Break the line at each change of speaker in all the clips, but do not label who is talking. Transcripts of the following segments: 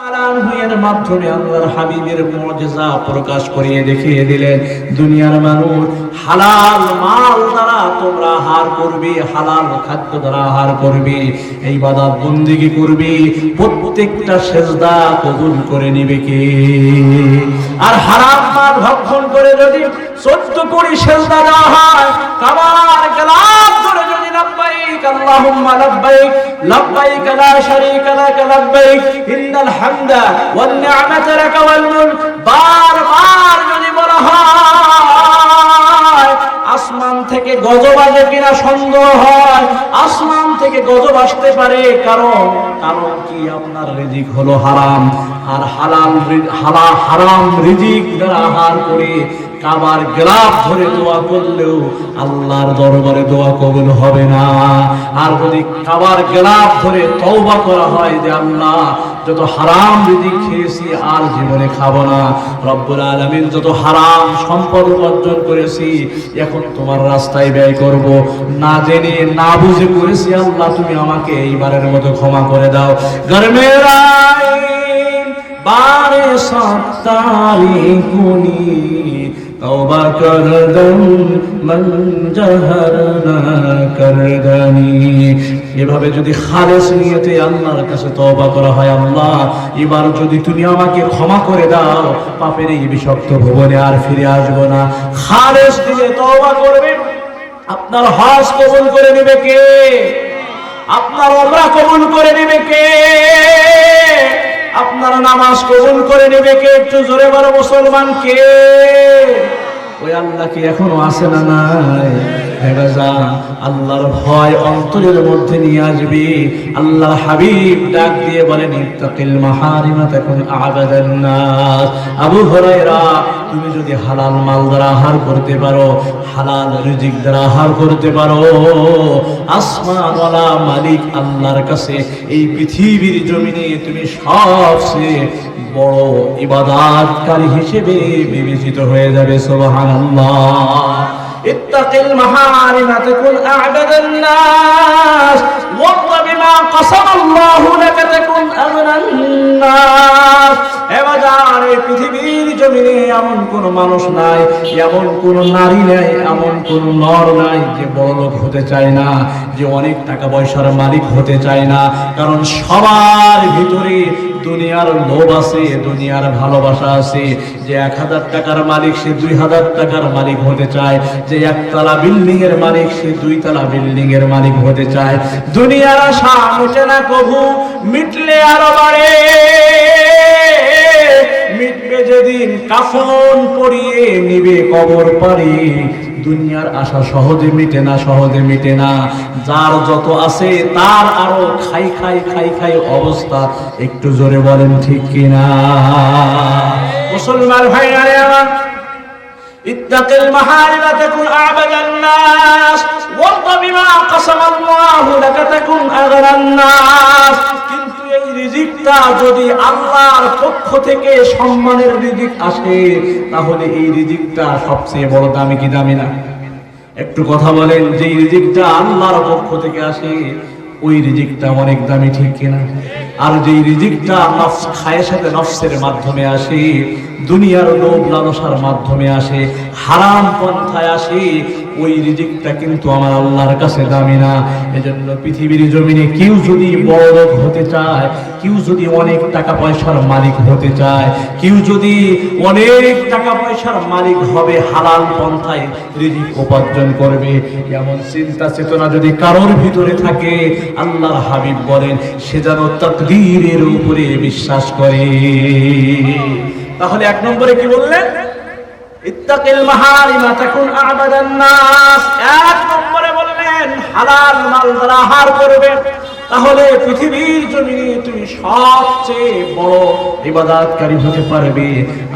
মাধ্যমে আল্লাহর হাবিবের মুজিজা প্রকাশ করিয়ে দেখিয়ে দিলেন, দুনিয়ার মানুষ হালাল মাল দ্বারা তোমরা আহার করবে, হালাল খাদ্য দ্বারা আহার করবে এই বাদাত বন্দিগি করবে, প্রত্যেকটা সেজদা কবুল করে নিবে কে? আর হারাম মাল ভক্ষণ করে যদি চোদ্দ কোটি সেজদা দেওয়া হয় কাবার গেলাম لبيك اللهم لبيك لبيك لا شريك لك لبيك إن الحمد والنعمة لك والملك بار بار যদি বলা হয় আসমান থেকে গজব আসে কিনা সন্দেহ হয় আসমান থেকে গজব আসতে পারে কারণ কারণ কি আপনার রিজিক হলো হারাম আর হালাল রি- হালা হারাম রিজিক দ্বারা আহার করে কাবার গ্লাভ ধরে দোয়া করলেও আল্লাহর দরবারে দোয়া কবুল হবে না। আর যদি কাবার গ্লাভ ধরে তওবা করা হয় যে আল্লাহ, যত হারাম রিজিক খেয়েছি আর জীবনে খাব না। রব্বুল আলামিন যত হারাম সম্পদ উপার্জন করেছি, এখন তোমার রাস্তায় ব্যয় করব। না জেনে, না বুঝে করেছি আল্লাহ, তুমি আমাকে এইবারের মতো ক্ষমা করে দাও। গরমের বারে সত্তারি মন এভাবে যদি খালেস নিয়তে আল্লাহর কাছে তওবা করা হয় আল্লাহ, এবার যদি তুমি আমাকে ক্ষমা করে দাও, পাপের এই বিষাক্ত ভুবনে আর ফিরে আসব না। খালেস দিয়ে তওবা করবে। আপনার হজ কবুল করে নেবে কে? আপনার ওমরা কবুল করে নেবে কে? আপনার নামাজ কবুল করে নেবে কে? একটু জোরে বড় মুসলমান কে? ওই আল্লাহ কি এখনও আসে না নাই? ভেবে যা আল্লাহর ভয় অন্তরের মধ্যে নিয়ে আসবি। আল্লাহ হাবিব ডাক দিয়ে বলেন, ইত্তাকিল মাহারিমা তখন আবাদান নাস আবু হুরায়রা, তুমি যদি হালাল মাল দ্বারা আহার করতে পারো, হালাল রিজিক দ্বারা আহার করতে পারো। আসমানওয়ালা মালিক আল্লাহর কাছে, এই পৃথিবীর জমিনে তুমি সবচেয়ে বড় ইবাদাতকারী হিসেবে বিবেচিত হয়ে যাবে, সুবহানাল্লাহ। اتق المحارم تكن أعبد الناس وارض بما قسم الله لك تكن কোন মানুষ নাই, এমন কোন নারী নাই, এমন কোন নর নাই যে বড় লোক হতে চায় না, যে অনেক টাকা পয়সার মালিক হতে চায় না। কারণ সবার ভিতরে দুনিয়ার লোভ আছে, দুনিয়ার ভালোবাসা আছে। যে এক হাজার টাকার মালিক সে দুই হাজার টাকার মালিক হতে চায়। যে একতলা বিল্ডিং এর মালিক সে দুই তলা বিল্ডিং এর মালিক হতে চায়। দুনিয়ার আশা মুছে না কভু, মিটলে আরও বাড়ে। মিটবে যেদিন কাফন পরিয়ে নিবে কবর পারি দুনিয়ার আশা সহজে মিটে না সহজে মিটে না যার যত আছে তার আরো খাই খাই খাই খাই অবস্থা একটু জোরে বলেন ঠিক কিনা মুসলমান ভাইরা রে আমার اتق المحارم تكن أعبد الناس وارض بما قسم الله لك تكن أغنى الناس কিন্তু এই রিজিকটা যদি আল্লাহর পক্ষ থেকে সম্মানের রিজিক আসে, তাহলে এই রিজিকটা সবচেয়ে বড় দামি কি দামি না? একটু কথা বলেন যে রিজিকটা আল্লাহর পক্ষ থেকে আসে, ওই রিজিকটা অনেক দামি ঠিক কিনা? আর যে রিজিকটা নফস খায়ের সাথে নফসের মাধ্যমে আসে, দুনিয়ার লোভ লালসার মাধ্যমে আসে, হারাম পন্থায় আসে ওই রিজিকটা কিন্তু আমার আল্লাহর কাছে দামি না। এজন্য পৃথিবীর জমিনে কেউ যদি বড় হতে চায়, কেউ যদি অনেক টাকা পয়সার মালিক হতে চায়, কেউ যদি অনেক টাকা পয়সার মালিক হবে, হালাল পন্থায় রিজিক উপার্জন করবে। এমন চিন্তা চেতনা যদি কারোর ভিতরে থাকে, আল্লাহর হাবিব বলেন, সে যেন তকদীরের উপরে বিশ্বাস করে। তাহলে এক নম্বরে কি বললেন? ইত্তাকিল মাহারিমা তাকুন আবাদান নাস। এক নম্বরে বললেন হালাল মাল দ্বারা আহার করবে তাহলে পৃথিবীর জমিনে তুমি সবচেয়ে বড় ইবাদতকারী হতে পারবে।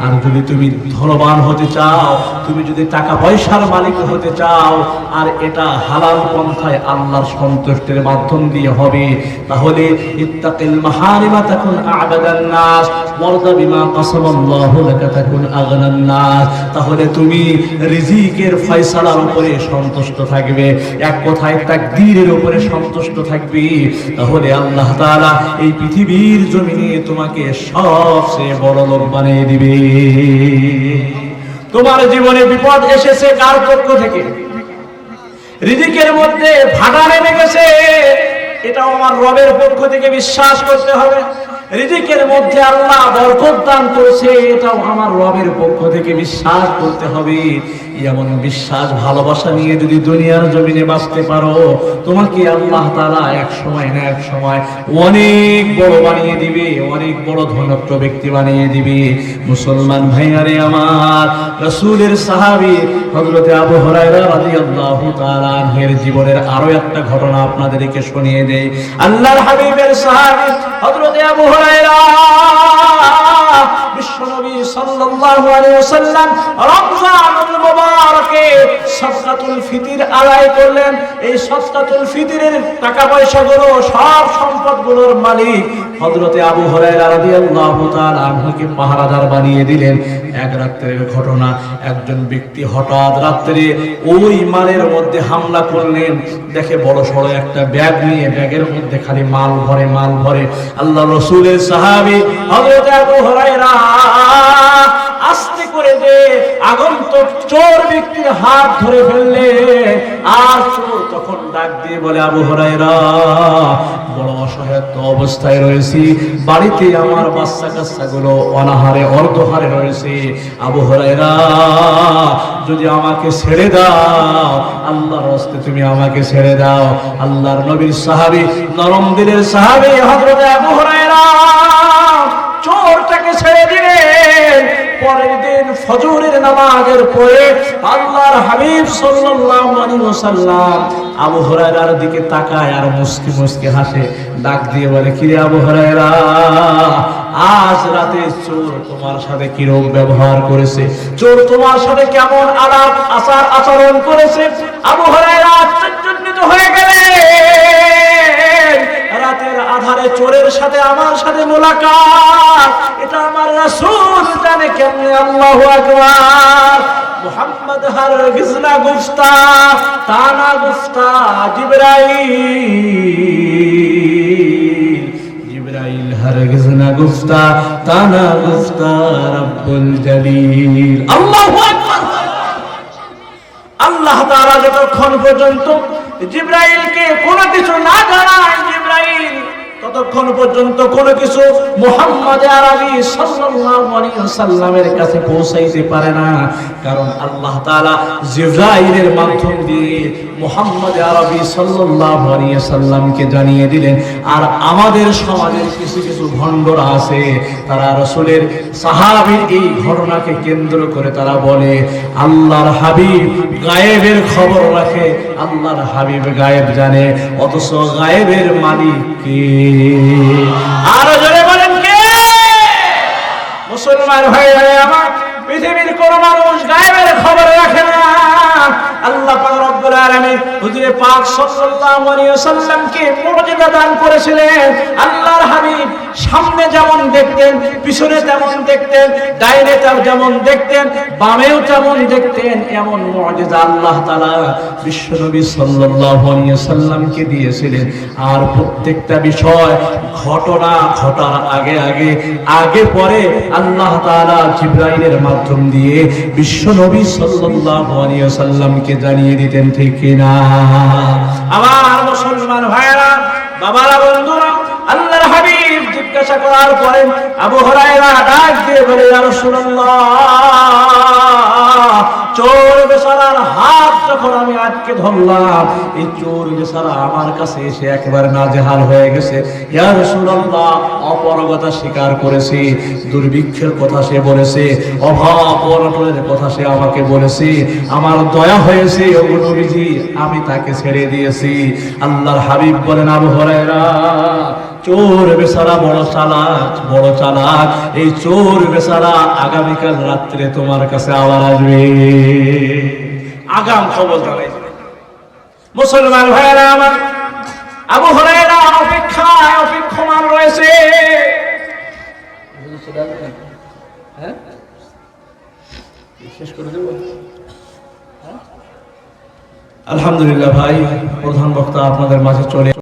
আর যদি তুমি ধনবান হতে চাও, তুমি যদি টাকা পয়সার মালিক হতে চাও, আর এটা হালাল পন্থায় আল্লাহর সন্তুষ্টের মাধ্যম দিয়ে হবে, তাহলে ইত্তাকিল মাহারিমা তাকুন আবাদান নাস, ওয়ারদা বিমা কাসামাল্লাহু লাকা তাকুন আগনান নাস। তাহলে তুমি রিজিকের ফয়সালার উপরে সন্তুষ্ট থাকবে, এক কথায় তাকদীরের উপরে সন্তুষ্ট থাকবে। তাহলে আল্লাহ তাআলা এই পৃথিবীর জমিনে তোমাকে সবচেয়ে বড় লোক বানিয়ে দিবে। তোমার জীবনে বিপদ এসেছে কার পক্ষ থেকে? রিজিকের মধ্যে ভাটা নেমে গেছে। এটাও আমার রবের পক্ষ থেকে বিশ্বাস করতে হবে। রিজিকের মধ্যে আল্লাহ বরকত দান করেছে, এটাও আমার রবের পক্ষ থেকে বিশ্বাস করতে হবে। এমন বিশ্বাস, ভালোবাসা নিয়ে যদি দুনিয়ার জমিনে বাঁচতে পারো, তোমাকে আল্লাহ তাআলা এক সময় না এক সময় অনেক বড় বানিয়ে দিবে, অনেক বড় ধনত্ব ব্যক্তি বানিয়ে দিবে। মুসলমান ভাইয়ারে আমার, রাসূলের সাহাবী হযরতে আবু হুরায়রা রাদিয়াল্লাহু তাআলা আনহের জীবনের আরও একটা ঘটনা আপনাদেরকে শুনিয়ে দেই। আল্লাহর হাবিবের সাহাবী হযরতে আবু পাহারাদার বানিয়ে দিলেন। এক রাত্রের ঘটনা, একজন ব্যক্তি হঠাৎ রাত্রে ওই মালের মধ্যে হামলা করলেন। দেখে বড় সড়ো একটা ব্যাগ নিয়ে ব্যাগের মধ্যে খালি মাল ভরে মাল ভরে আল্লাহ রসুলের সাহাবী, হযরত আবু হুরায়রা আস্তে করে যে আগন্তুক চোর ব্যক্তির হাত ধরে ফেললে আর চোর তখন ডাক দিয়ে বলে, আবু হুরায়রা, বড় অসহায়ত্ব অবস্থায় রয়েছি, বাড়িতে আমার বাচ্চা কাচ্চা গুলো অনাহারে অর্ধহারে রয়েছে। আবু হুরায়রা, যদি আমাকে ছেড়ে দাও, আল্লাহর হস্তে তুমি আমাকে ছেড়ে দাও। আল্লাহর নবীর সাহাবী, নরম দিলের সাহাবী, হযরত আবু হুরায়রা চোরটাকে ছেড়ে দিলেন। পরের দিন ফজরের নামাজের পরে আল্লাহর হাবিব সাল্লাল্লাহু আলাইহি ওয়াসাল্লাম আবু হুরায়রার দিকে তাকায় আর মুস্কি মুস্কি হাসে। ডাক দিয়ে বলে কি রে আবু হুরায়রা, আজ রাতে চোর তোমার সাথে কীরকম ব্যবহার করেছে? চোর তোমার সাথে কেমন আলাপ আচার আচরণ করেছে? আবু হুরায়রা চোরের সাথে, আমার সাথে মোলাকাত। এটা আমার রাসূল জানে কেমনে? আল্লাহু আকবার। মুহাম্মদ হারগিজ না গুফতা তানা গুফতা জিবরাইল। জিবরাইল হারগিজ না তানা গুফতা রব্বুল জলিল। আল্লাহু আকবার। আল্লাহ তাআলা যতক্ষণ পর্যন্ত জিব্রাইলকে কোনো কিছু না জানায়, জিব্রাইল ততক্ষণ পর্যন্ত কোনো কিছু মুহাম্মদ আরবি সাল্লাল্লাহু আলাইহি ওয়াসাল্লামের কাছে পৌঁছাইতে পারে না। কারণ আল্লাহ তাআলা জিব্রাইলের মাধ্যম দিয়ে মুহাম্মদ আরবি সাল্লাল্লাহু আলাইহি ওয়াসাল্লামকে জানিয়ে দিলেন, আর আমাদের সমাজের কিছু কিছু ভণ্ডরা আছে, তারা রাসূলের সাহাবীর এই ঘটনাকে কেন্দ্র করে তারা বলে, আল্লাহর হাবিব গায়েবের খবর রাখে, আল্লাহর হাবিব গায়েব জানে, অথচ গায়েবের মালিক কে? মুসলমান হয়ে আমার পৃথিবীর কোন মানুষ গায়েবের খবর রাখে না। আল্লাহ পাক রব্বুল আলামিন পাক সাল্লাল্লাহু আলাইহি ওয়াসাল্লামকে দান করেছিলেন। আল্লাহর হাবিব সামনে যেমন দেখতেন, পিছনে তেমন দেখতেন যেমন দেখতেন, বামেও তেমন দেখতেন, এমন আল্লাহ তাআলা সাল্লাল্লাহু আলাইহি ওয়াসাল্লামকে দিয়েছিলেন। আর প্রত্যেকটা বিষয় ঘটনা ঘটার আগে আগে আগে পরে আল্লাহ তাআলা জিব্রাইলের মাধ্যম দিয়ে বিশ্বনবী সাল্লাল্লাহু আলাইহি ওয়াসাল্লামকে জানিয়ে দিতেন, ঠিক কিনা? আমার মুসলমান ভাইরা বাবারা, বন্ধুরা, আল্লাহর হাবিব জিজ্ঞাসা করার পরে আবু হুরায়রা ডাক দিয়ে বলে রাসূলুল্লাহ। চোর বেচারার হাত যখন আমি আটকে ধরলাম, এই চোর বেচারা আমার কাছে এসে একেবারে নাজেহাল হয়ে গেছে। ইয়া রাসূলুল্লাহ অপরগতা স্বীকার করেছে, দুর্ভিক্ষের কথা সে বলেছে, অভাব অনটনের কথা সে আমাকে বলেছে, আমার দয়া হয়েছে নবীজি, আমি তাকে ছেড়ে দিয়েছি। আল্লাহর হাবিব বলেন, আবু হুরায়রা চোর বেচারা বড় চালাক বড় চালাক। এই চোর বেচারা আগামীকাল রাত্রে তোমার কাছে আবার আসবে। আগাম খবর জানাই মুসলমান ভাইয়েরা আমার, আবু হরাইরা অপেক্ষায় অপেক্ষমান রয়েছে। হ্যাঁ? দেবো? আলহামদুলিল্লাহ ভাই, প্রধান বক্তা আপনাদের মাঝে চলে